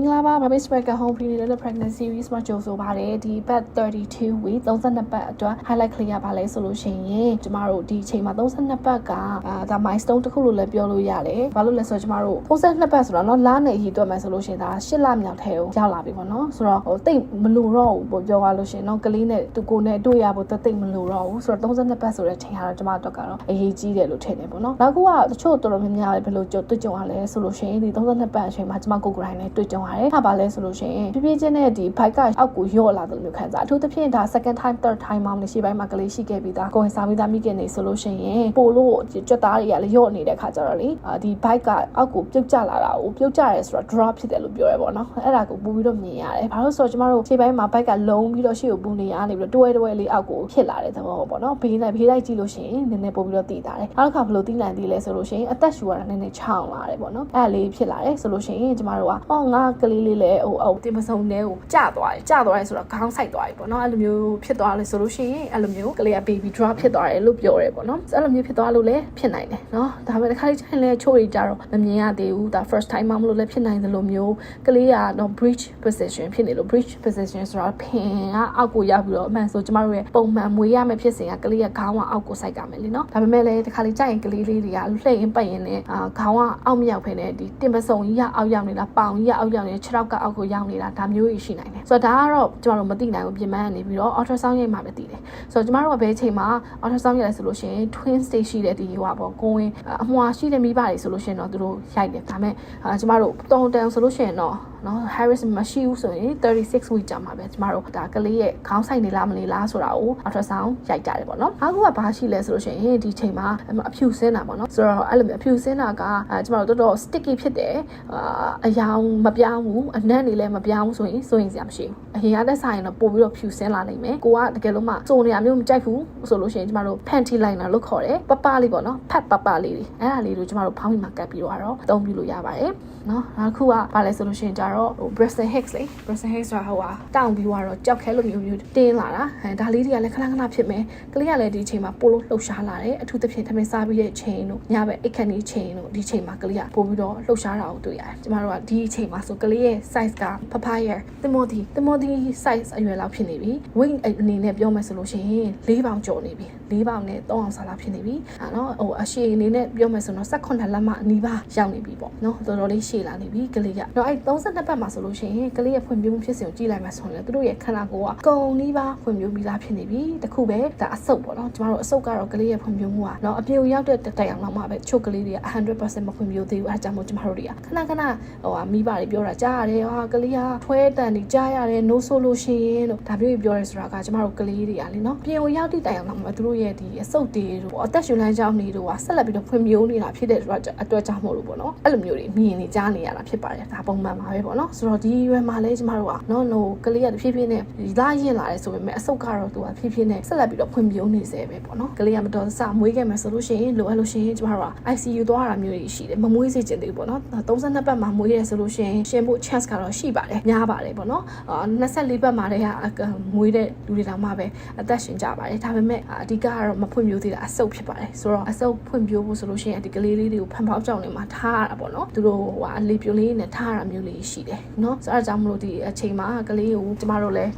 င်္ဂလာပါ Baby Speaker Home Prenatal Pregnancy Series မှာကြိုဆိုပါတယ်ဒီ bed 32 week 32ပတ်အတွက် highlight clear ပါလဲဆိုလို့ရှိရင်ကျမတို့ဒီအချိန်မှာ32ပတ်ကအာဒါ milestone တစ်ခုလို့လည်းပြောလို့ရတယ်ဘာလို့လဲဆိုတော့ကျမတို့32ပတ်ဆိုတော့เนาะလနဲ့အရေးတွက်မယ်ဆိုလို့ရှိရင်ဒါ8လမြောက်ထဲကိုရောက်လာပြီပေါ့နော်ဆိုတော့ဟိုတိတ်မလို့တော့ဘူးပေါ့ပြောရလို့ရှိရင်เนาะကလေးနဲ့သူကိုနဲ့တွေ့ရဖို့တိတ်မလို့တော့ဘူးဆိုတော့32ပတ်ဆိုတဲ့ချိန်ကတော့ကျမတို့ကတော့အရေးကြီးတယ်လို့ထင်တယ်ပေါ့နော်နောက်ကကတချို့တော်တော်များများပဲဘယ်လိုကြုံတွေ့ကြုံရလဲဆိုလို့ရှိရင်ဒီ32ပတ်အချိန်မှာကျမကိုကိုယ်တိုင်နဲ့တွေ့ကြုံရ တယ်။ဒါပါလဲဆိုလို့ရှိရင်ပြပြချင်းနဲ့ဒီ bike ကအောက်ကိုယော့လာတယ်လို့ခံစားအထူးသဖြင့်ဒါ second time third time မှမလို့ရှိပိုင်းမှာကလေးရှိခဲ့ပြီးသားကိုယ်စာမိသားမိခင်နေဆိုလို့ရှိရင်ပိုလို့ကြွက်သားတွေကလည်းယော့နေတဲ့ခါကျတော့လေဒီ bike ကအောက်ကိုပြုတ်ကျလာတာကိုပြုတ်ကျရဲဆိုတော့ drop ဖြစ်တယ်လို့ပြောရပါတော့။အဲ့ဒါကိုပို့ပြီးတော့မြင်ရတယ်။ဘာလို့ဆိုတော့ကျမတို့ခြေပိုင်းမှာ bike ကလုံးပြီးတော့ရှေ့ကိုပူနေရနေပြီးတော့တွဲတွဲလေးအောက်ကိုဖြစ်လာတဲ့သဘောပေါ့နော်။ဘေးနဲ့ဘေးလိုက်ကြည့်လို့ရှိရင်နည်းနည်းပို့ပြီးတော့တည်တာတယ်။နောက်တစ်ခါဘယ်လိုတည်လန်တည်လဲဆိုလို့ရှိရင်အသက်ရှူရတာနည်းနည်းချောင်းလာတယ်ပေါ့နော်။အဲ့ဒါလေးဖြစ်လာတယ်ဆိုလို့ရှိရင်ကျမတို့ကအော်ငါကလေးလေးလည်းဟိုအော်တင်ပစုံထဲကိုကျသွားတယ်ကျသွားတယ်ဆိုတော့ခေါင်းဆိုင်သွားပြီပေါ့နော်အဲ့လိုမျိုးဖြစ်သွားလဲဆိုလို့ရှိရင်အဲ့လိုမျိုးကလေးက baby drop ဖြစ်သွားတယ်လို့ပြောရဲပေါ့နော်အဲ့လိုမျိုးဖြစ်သွားလို့လည်းဖြစ်နိုင်တယ်နော်ဒါပေမဲ့တစ်ခါလေးကျရင်လည်းချိုးရီကြတော့မမြင်ရသေးဘူးဒါ first time မှမလို့လည်းဖြစ်နိုင်တယ်လို့မျိုးကလေးကတော့ breach position ဖြစ်နေလို့ breach position ဆိုတော့ဖင်ကအောက်ကိုရောက်ပြီးတော့အမှန်ဆိုကျမတို့ရဲ့ပုံမှန်မွေးရမယ့်ဖြစ်စဉ်ကကလေးကခေါင်းကအောက်ကိုစိုက်ကမယ်လीနော်ဒါပေမဲ့လည်းတစ်ခါလေးကျရင်ကလေးလေးတွေကလှည့်ရင်ပတ်ရင်လည်းအာခေါင်းကအောက်မရောက်ဖ ਨੇ ဒီတင်ပစုံကြီးကအောက်ရောက်နေတာပေါင်ကြီးကအောက်ရောက်နေခြေထောက်ကအောက်ကိုရောက်နေတာဒါမျိုးကြီးရှိနိုင်တယ်ဆိုတော့ဒါကတော့ကျမတို့မသိနိုင်ဘူးပြင်ပန်းကနေပြီးတော့ ultrasound ရိုက်မှပဲသိတယ်ဆိုတော့ကျမတို့ကဘယ်ချိန်မှာ ultrasound ရိုက်လဲဆိုလို့ရှိရင် twin stage ရှိတဲ့ဒီဟိုပါပေါ့ကိုဝင်အမွှာရှိတဲ့မိဘတွေဆိုလို့ရှိရင်တော့သူတို့ရိုက်တယ်ဒါပေမဲ့ကျမတို့တုံတန်ဆိုလို့ရှိရင်တော့ နော် Harris မရှိဘူးဆိုရင်36 week ကြာမှာပဲကျမတို့ဒါကလေးရဲ့ခေါင်းဆိုင်နေလားမနေလားဆိုတာကို ultrasound ရိုက်ကြတယ်ပေါ့နော်အခုကဘာရှိလဲဆိုလို့ရှိရင်ဒီချိန်မှာအဖြူစင်းတာပေါ့နော်ဆိုတော့အဲ့လိုမျိုးအဖြူစင်းတာကကျမတို့တော်တော် sticky ဖြစ်တယ်အာအယောင်မပြောင်းဘူးအနံ့နေလည်းမပြောင်းဘူးဆိုရင်စိုးရင်စရာမရှိဘူးအရင်ကတက်ဆိုင်တော့ပို့ပြီးတော့ဖြူစင်းလာနိုင်မယ်ကိုကတကယ်လို့မှစုံနေရမျိုးမကြိုက်ဘူးဆိုလို့ရှိရင်ကျမတို့ panty liner လို့ခေါ်တယ်ပပလေးပေါ့နော်ဖတ်ပပလေးတွေအဲ့ဒါလေးတို့ကျမတို့ဖောင်းပြီးမှကတ်ပြီးတော့အသုံးပြုလို့ရပါတယ်နော်နောက်တစ်ခုကဘာလဲဆိုလို့ရှိရင်ကြတော့ဟို Bristol Hicks လေ Bristol Hicks ဆိုတာဟိုဟာတောင်ပြီးတော့ကြောက်ခဲလိုမျိုးမျိုးတင်းလာတာအဲဒါလေးတွေကလည်းခဏခဏဖြစ်မယ်ကလေးကလည်းဒီချိန်မှာပိုလို့လှုပ်ရှားလာတယ်အထူးသဖြင့်ထမင်းစားပြီးတဲ့ချိန်တို့ညဘက်အိတ်ခဏီချိန်တို့ဒီချိန်မှာကလေးကပို့ပြီးတော့လှုပ်ရှားတာကိုတွေ့ရတယ်ကျမတို့ကဒီအချိန်မှာဆိုကလေးရဲ့ size က papaya တင်မိုဒီတင်မိုဒီ size အရွယ်လောက်ဖြစ်နေပြီ weight အနေနဲ့ပြောမယ်ဆိုလို့ရှိရင်၄ပေါင်ကျော်နေပြီ ၄ပေါင်နဲ့3အောင်စားလောက်ဖြစ်နေပြီအဲနော်ဟိုအရှိအနေနဲ့ပြောမယ်ဆိုတော့18လက်မအနီးပါးရောက်နေပြီပေါ့နော်တော်တော်လေးရှည်လာနေပြီကလေးကတော့အဲ32ပတ်မှာဆိုလို့ရှိရင်ကလေးရဲ့ဖွံ့ဖြိုးမှုဖြစ်စဉ်ကိုကြည့်လိုက်မှဆိုရင်သူတို့ရဲ့ခန္ဓာကိုယ်ကကုံနီးပါးဖွံ့ဖြိုးပြီးသားဖြစ်နေပြီတခုပဲဒါအဆုပ်ပေါ့နော်ကျမတို့အဆုပ်ကတော့ကလေးရဲ့ဖွံ့ဖြိုးမှုကနော်အပြည့်ရောက်တဲ့တိုင်အောင်လောက်မှပဲချုပ်ကလေးတွေက100%မဖွံ့ဖြိုးသေးဘူးအဲဒါကြောင့်မို့ကျမတို့တွေကခဏခဏဟိုဟာမိဘတွေပြောတာကြားရတယ်ဟာကလေးကထွဲတန်နေကြားရတယ် no ဆိုလို့ရှိရင်တို့ဒါမျိုးပြောရဲဆိုတာကကျမတို့ကလေးတွေကလေနော်ပြင်ကိုရောက်တဲ့တိုင်အောင်လောက်မှသူတို့ရဲ့ဒီအဆုပ်တွေတို့အသက်ရှူလမ်းကြောင်းတွေတို့ကဆက်လက်ပြီးတော့ဖွံ့ဖြိုးနေတာဖြစ်တဲ့အတွက်ကြောင့်မို့လို့ပေါ့နော်အဲ့လိုမျိုးတွေမြင်နေကြားနေရတာဖြစ်ပါတယ်ဒါပုံမှန်ပါပဲပေါ့နော်ဆိုတော့ဒီရွယ်မှာလဲကျမတို့ကနော်ဟိုကလေးကတဖြည်းဖြည်းနဲ့လာရင်လာတယ်ဆိုပေမဲ့အဆုတ်ကတော့သူကဖြည်းဖြည်းနဲ့ဆက်လက်ပြီးတော့ဖွံ့ဖြိုးနေစေပဲပေါ့နော်ကလေးကမတော်စမွေးခဲ့မယ်ဆိုလို့ရှိရင်လိုအပ်လို့ရှိရင်ကျမတို့က ICU သွားတာမျိုးတွေရှိတယ်မမွေးစေချင်သေးဘူးပေါ့နော်32ပတ်မှာမွေးရဆိုလို့ရှိရင်ရှင်ဖို့ chance ကတော့ရှိပါတယ်များပါတယ်ပေါ့နော်24ပတ်မှာတည်းကမွေးတဲ့လူတွေတောင်မှပဲအသက်ရှင်ကြပါတယ်ဒါပေမဲ့အဓိကကတော့မဖွံ့ဖြိုးသေးတာအဆုတ်ဖြစ်ပါတယ်ဆိုတော့အဆုတ်ဖွံ့ဖြိုးဖို့ဆိုလို့ရှိရင်ဒီကလေးလေးတွေကိုဖန်ပေါက်ကြောင်နေမှာထားရတာပေါ့နော်သူတို့ဟိုအလေးပြိုလေးနဲ့ထားရတာမျိုးလေးရှိတယ်နော်ဆိုတော့ကြောင့်မလို့ဒီအချိန်မှာကလေးကိုကျမတို့လည်း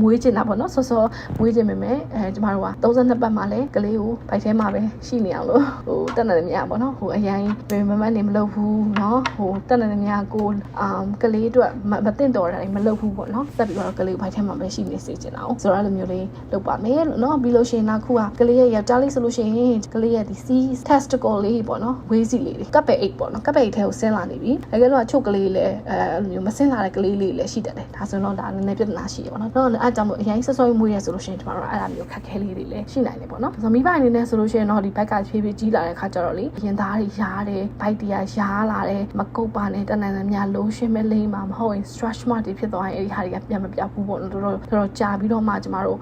မွေးချင်တာပေါ့နော်ဆော့ဆော့မွေးချင်ပေမဲ့အဲကျမတို့က32ပတ်မှာလည်းကလေးကိုဘိုက်ထဲမှာပဲရှိနေအောင်လို့ဟိုတက်နေမြပေါ့နော်ဟိုအရင်ဘယ်မမနေမလုပ်ဘူးနော်ဟိုတက်နေမြကိုအမ်ကလေးအတွက်မတင်တော်တာမလုပ်ဘူးပေါ့နော်တက်ပြီးတော့ကလေးကိုဘိုက်ထဲမှာပဲရှိနေစေချင်တာဆိုတော့အဲ့လိုမျိုးလေးလုပ်ပါမယ်လို့နော်ပြီးလို့ရှိရင်နောက်ခုကကလေးရဲ့ယောက်ျားလေးဆိုလို့ရှိရင်ကလေးရဲ့ဒီ C testicle လေးပေါ့နော်ဝေးစီလေးကပ်ပဲအိတ်ပေါ့နော်ကပ်ပဲအိတ်ထဲကိုဆင်းလာနေပြီတကယ်လို့ချုပ်ကလေးလည်းအဲအဲ့လိုမျိုးမဆင်းလာတဲ့ကလေးလေးလည်းရှိတတ်တယ်ဒါဆိုတော့ဒါနည်းနည်းပြဿနာရှိရပါတော့တော့အဲ့ကြောင့်မို့အရင်ဆော့ဆော့မွေးရဆိုလို့ရှိရင်ကျွန်တော်တို့အဲ့ဒါမျိုးခက်ခဲလေးတွေလည်းရှိနိုင်တယ်ပေါ့နော်ဆိုမိဘအနေနဲ့ဆိုလို့ရှိရင်တော့ဒီဘက်ကဖြည်းဖြည်းကြီးလာတဲ့ခါကျတော့လေရင်သားတွေရားတယ်ဘိုက်တွေကရားလာတယ်မကုတ်ပါနဲ့တနန်တန်များလုံးရှင်းမဲ့လိမ့်မှာမဟုတ်ရင် stretch mark တွေဖြစ်သွားရင်အဲ့ဒီဟာတွေကပြန်မပြောက်ဘူးပေါ့နော်တော်တော်တော်တော်ကြာပြီးတော့မှကျမတို့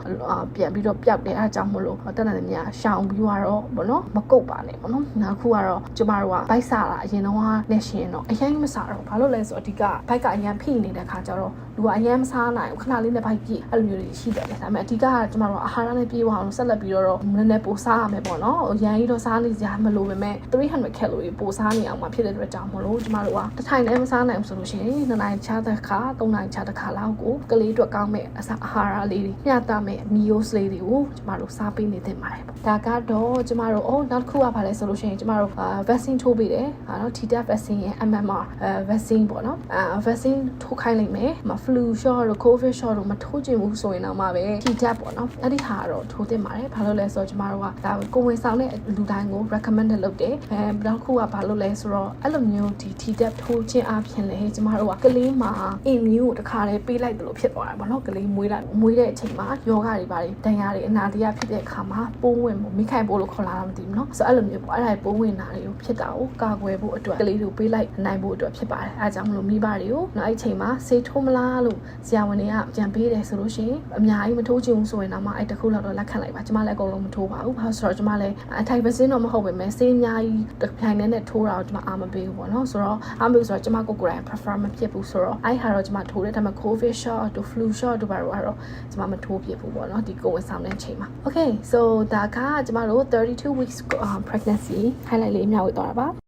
ပြန်ပြီးတော့ပျောက်တယ်အဲ့ဒါကြောင့်မို့လို့တနန်တန်များရှောင်ပြီးတော့ပေါ့နော်မကုတ်ပါနဲ့ပေါ့နော်နောက်ခုကတော့ကျမတို့ကဘိုက်စားတာအရင်တော့နဲ့ရှင်တော့အရင်မစားတော့ဘာလို့လဲဆိုတော့အဓိကဘိုက်ကအရင်ဖိနေတဲ့ခါကျတော့ လူကအရင်မစားနိုင်ဘူးခဏလေးနဲ့ဘိုက်ပြည့်အဲ့လိုမျိုးတွေရှိတယ်လေဒါပေမဲ့အဓိကကကျမတို့အာဟာရနဲ့ပြေဝအောင်ဆက်လက်ပြီးတော့နည်းနည်းပိုစားရမယ်ပေါ့နော်ရန်ကြီးတော့စားနေကြမလို့ပဲမဲ့300 calorie ပိုစားနေအောင်မှဖြစ်တဲ့အတွက်ကြောင့်မလို့ကျမတို့ကတစ်ထိုင်လည်းမစားနိုင်ဘူးဆိုလို့ရှိရင်နှစ်နိုင်ချတဲ့ခါသုံးနိုင်ချတဲ့ခါလောက်ကိုကလေးအတွက်ကောင်းမဲ့အစာအာဟာရလေးတွေမျှတမဲ့ meals လေးတွေကိုကျမတို့စားပေးနေသင့်ပါတယ်ပေါ့ဒါကတော့ကျမတို့အော်နောက်တစ်ခုကဘာလဲဆိုလို့ရှိရင်ကျမတို့အာ vaccine ထိုးပေးတယ်ဟာနော် TDAP vaccine ရဲ့ MMR အဲ vaccine ပေါ့နော်အာ vaccine ထိုးခိုင်းလိုက်မယ်မ flu shot တို့ covid shot တို့မထိုးခြင်းဘူးဆိုရင်တော့မှပဲထိတက်ပေါ့နော်အဲ့ဒီဟာတော့ထိုးသင့်ပါတယ်ဘာလို့လဲဆိုတော့ကျမတို့ကဒါကိုဝင်ဆောင်တဲ့လူတိုင်းကို recommend လုပ်တယ်အဲနောက်ခုကဘာလို့လဲဆိုတော့အဲ့လိုမျိုးဒီထိတက်ထိုးခြင်းအပြင်လေကျမတို့ကကလေးမှာ immune ကိုတခါတည်းပေးလိုက်သလိုဖြစ်သွားတာပေါ့နော်ကလေးမွေးလိုက်မွေးတဲ့အချိန်မှာယောဂတွေပါတယ်ဒဏ်ရာတွေအနာတရားဖြစ်တဲ့အခါမှာပိုးဝင်မှုမိခိုင်ပိုးလို့ခေါ်လာတာမသိဘူးနော်ဆိုတော့အဲ့လိုမျိုးပေါ့အဲ့ဒါပိုးဝင်တာတွေကိုဖြစ်တာကိုကာကွယ်ဖို့အတွက်ကလေးတို့ပေးလိုက်နိုင်ဖို့အတွက်ဖြစ်ပါတယ်အဲဒါကြောင့်မလို့မိဘတွေကိုနောက်အဲ့ချိန်မှာဆေးထိုးမလားလို့ဆရာဝန်တွေကပြန်ပေးတယ်ဆိုလို့ရှိရင်အများကြီးမထိုးချင်ဘူးဆိုရင်တော့မှအဲ့တစ်ခုလောက်တော့လက်ခံလိုက်ပါကျမလည်းအကုန်လုံးမထိုးပါဘူးဘာလို့ဆိုတော့ကျမလည်းအထိုင်ပစင်းတော့မဟုတ်ပဲမဲ့ဆေးအများကြီးတစ်ပြိုင်တည်းနဲ့ထိုးတာကိုကျမအားမပေးဘူးပေါ့နော်ဆိုတော့အားမပေးဘူးဆိုတော့ကျမကိုယ်ကိုယ်တိုင် prefer မဖြစ်ဘူးဆိုတော့အဲ့ဟာတော့ကျမထိုးတယ်ဒါပေမဲ့ covid shot တို့ flu shot တို့ဘာလို့ကတော့ကျမမထိုးဖြစ်ဘူးပေါ့နော်ဒီကိုယ်ဝင်ဆောင်တဲ့အချိန်မှာ okay so ဒါကကျမတို့32 weeks pregnancy highlight လေးအများဝေသွားတာပါ